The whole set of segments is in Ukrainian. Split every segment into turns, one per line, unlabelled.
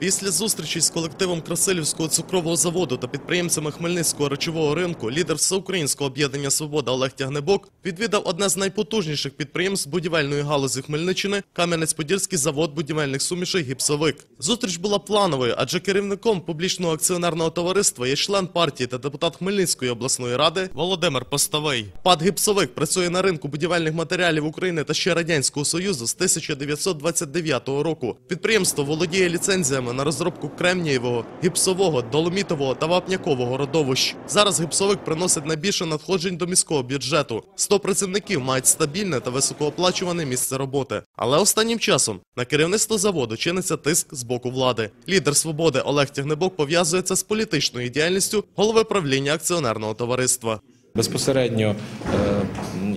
Після зустрічі з колективом Красилівського цукрового заводу та підприємцями Хмельницького речового ринку лідер всеукраїнського об'єднання Свобода Олег Тягнебок відвідав одне з найпотужніших підприємств будівельної галузі Хмельниччини Кам'янець-Подільський завод будівельних сумішей Гіпсовик. Зустріч була плановою, адже керівником публічного акціонерного товариства є член партії та депутат Хмельницької обласної ради Володимир Поставий. ПАД Гіпсовик працює на ринку будівельних матеріалів України та ще радянського союзу з 1929 року. Підприємство володіє ліцензіями на розробку кремнієвого, гіпсового, доломітового та вапнякового родовищ. Зараз гіпсовик приносить найбільше надходжень до міського бюджету. 100 працівників мають стабільне та високооплачуване місце роботи. Але останнім часом на керівництво заводу чиниться тиск з боку влади. Лідер свободи Олег Тягнебок пов'язує це з політичною діяльністю голови правління акціонерного товариства.
Безпосередньо е,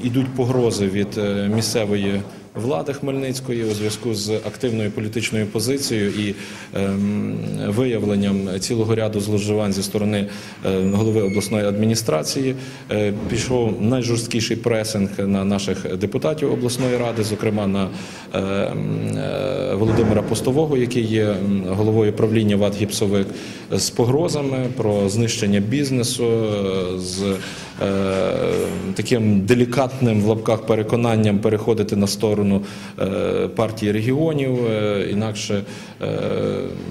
йдуть погрози від е, місцевої влади Хмельницької у зв'язку з активною політичною позицією і ем, виявленням цілого ряду зловживань зі сторони е, голови обласної адміністрації. Е, Пішов найжорсткіший пресинг на наших депутатів обласної ради, зокрема на е, м, е, Володимира Постового, який є головою правління ВАД «Гіпсовик», з погрозами про знищення бізнесу, е, з таким делікатним в лапках переконанням переходити на сторону е, партії регіонів, е, інакше, е,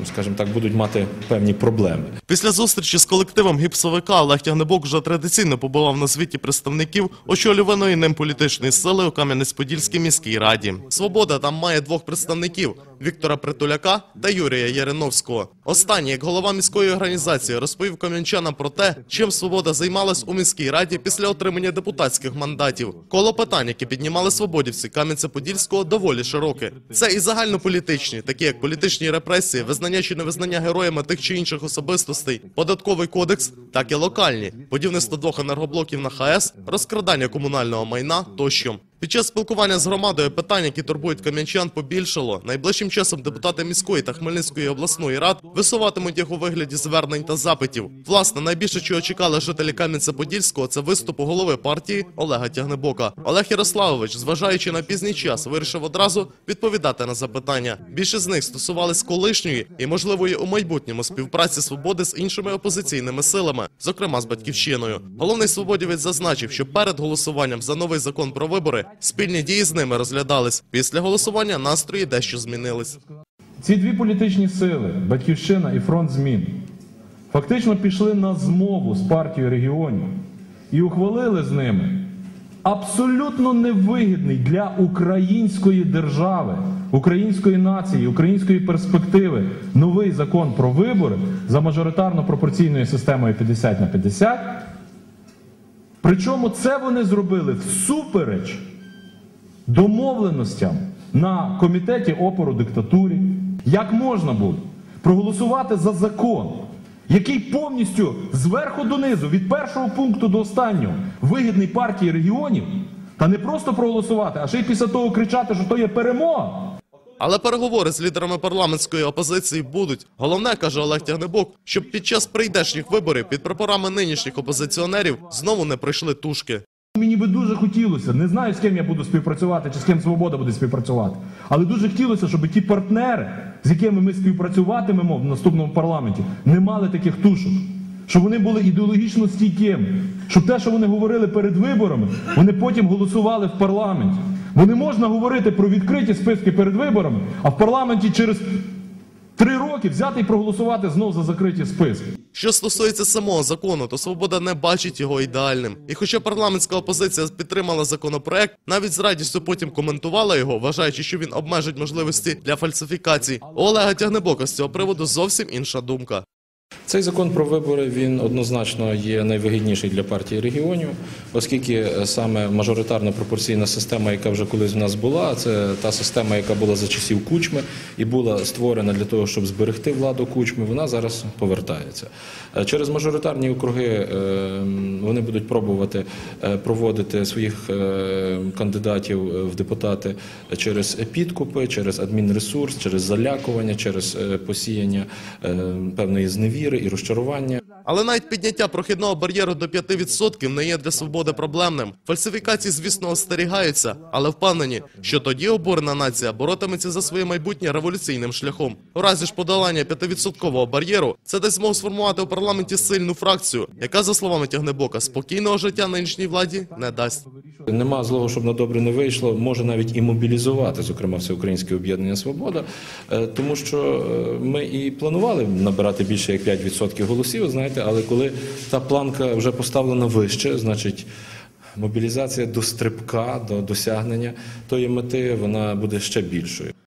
скажімо так, будуть мати певні проблеми.
Після зустрічі з колективом гіпсовика Олег Тягнебок вже традиційно побував на звіті представників очолюваної ним політичної сили у Кам'янець-Подільській міській раді. Свобода там має двох представників Віктора Притуляка та Юрія Яриновського. Останній, як голова міської організації, розповів кам'янчанам про те, чим свобода займалась у міській раді після отримання депутатських мандатів. Коло питань, які піднімали свободівці Кам'янця-Подільського, доволі широке. Це і загальнополітичні, такі як політичні репресії, визнання чи невизнання героями тих чи інших особистостей, податковий кодекс, так і локальні, будівництво двох енергоблоків на ХАЕС, розкрадання комунального майна тощо. Під час спілкування з громадою питань, які турбують кам'янчан, побільшало. Найближчим часом депутати міської та Хмельницької обласної рад висуватимуть їх у вигляді звернень та запитів. Власне, найбільше чого чекали жителі Кам'янця-Подільського, це виступу голови партії Олега Тягнебока. Олег Ярославович, зважаючи на пізній час, вирішив одразу відповідати на запитання. Більше з них стосувались колишньої і можливої у майбутньому співпраці свободи з іншими опозиційними силами, зокрема з батьківщиною. Головний свободівець зазначив, що перед голосуванням за новий закон про вибори спільні дії з ними розглядались. Після голосування настрої дещо змінились.
Ці дві політичні сили, Батьківщина і фронт змін, фактично пішли на змову з партією регіонів і ухвалили з ними абсолютно невигідний для української держави, української нації, української перспективи новий закон про вибори за мажоритарно-пропорційною системою 50 на 50. Причому це вони зробили всупереч домовленостям на комітеті опору диктатурі. Як можна було проголосувати за закон, який повністю зверху донизу, від першого пункту до останнього, вигідний партії регіонів, та не просто проголосувати, а ще й після того кричати, що то є перемога.
Але переговори з лідерами парламентської опозиції будуть. Головне, каже Олег Тягнебок, щоб під час прийдешніх виборів під прапорами нинішніх опозиціонерів знову не прийшли тушки.
Мені би дуже хотілося, не знаю, з ким я буду співпрацювати чи з ким свобода буде співпрацювати, але дуже хотілося, щоб ті партнери, з якими ми співпрацюватимемо в наступному парламенті, не мали таких тушок. Щоб вони були ідеологічно стійкими, щоб те, що вони говорили перед виборами, вони потім голосували в парламенті. Бо не можна говорити про відкриті списки перед виборами, а в парламенті через три роки взяти і проголосувати знов за закриті списки.
Що стосується самого закону, то свобода не бачить його ідеальним. І хоча парламентська опозиція підтримала законопроект, навіть з радістю потім коментувала його, вважаючи, що він обмежить можливості для фальсифікацій. У Олега Тягнебока з цього приводу зовсім інша думка.
Цей закон про вибори він однозначно є найвигідніший для партії регіонів, оскільки е, саме мажоритарна пропорційна система, яка вже колись в нас була, це та система, яка була за часів кучми і була створена для того, щоб зберегти владу кучми. Вона зараз повертається Е, через мажоритарні округи. е, Вони будуть пробувати проводити своїх кандидатів в депутати через підкупи, через адмінресурс, через залякування, через посіяння певної зневіри і розчарування.
Але навіть підняття прохідного бар'єру до 5% не є для свободи проблемним. Фальсифікації, звісно, остерігаються, але впевнені, що тоді обурена нація боротиметься за своє майбутнє революційним шляхом. У разі ж подолання 5% бар'єру це дасть змогу сформувати у парламенті сильну фракцію, яка, за словами Тягнебока, спокійного життя нинішній владі не дасть.
Нема злого, щоб на добре не вийшло, може навіть і мобілізувати, зокрема, всеукраїнське об'єднання Свобода, Е, тому що е, ми і планували набирати більше як 5% голосів, знаєте, але коли та планка вже поставлена вище, значить. Мобілізація до стрибка, до досягнення тої мети, вона буде ще більшою.